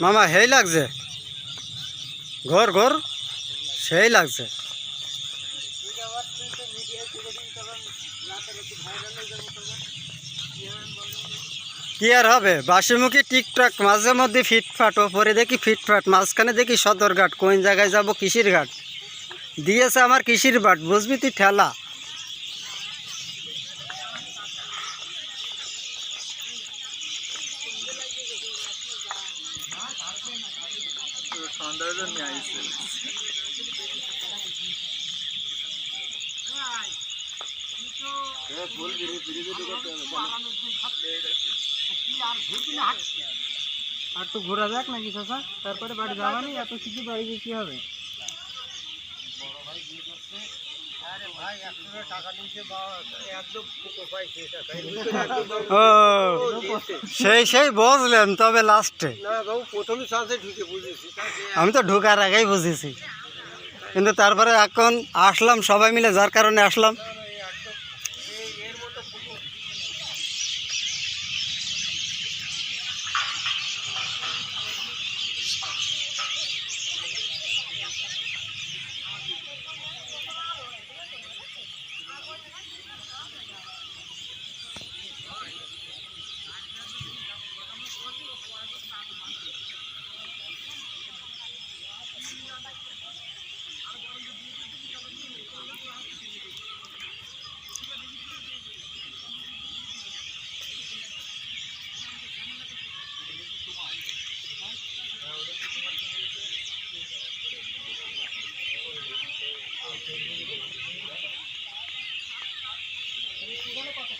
মামা, হেই লাগছে। ঘর ঘর। সেই লাগছে। কি আর হবে? বাসিমুখী টিকটক মাঝে মধ্যে ফিটফাট, ওপরে দেখি ফিটফাট, মাঝখানে দেখি সদরঘাট, কোন জায়গায় যাব? কিসির ঘাট দিয়েছে আমার কিসির বাট বুঝবি তুই ঠেলা সন্ধ্যার জন্য আইসে ফুল ফিরে ফিরে যেতে করতে হবে আর তো ঘোরা যাক নাকি চাষা তারপরে বাড়ি যাবা নি এত কিছু বাড়ি গিয়ে কি হবে ও সেই সেই বুঝলেন তবে লাস্টে আমি তো ঢুকার আগেই বুঝেছি। কিন্তু তারপরে এখন আসলাম সবাই মিলে যার কারণে আসলাম।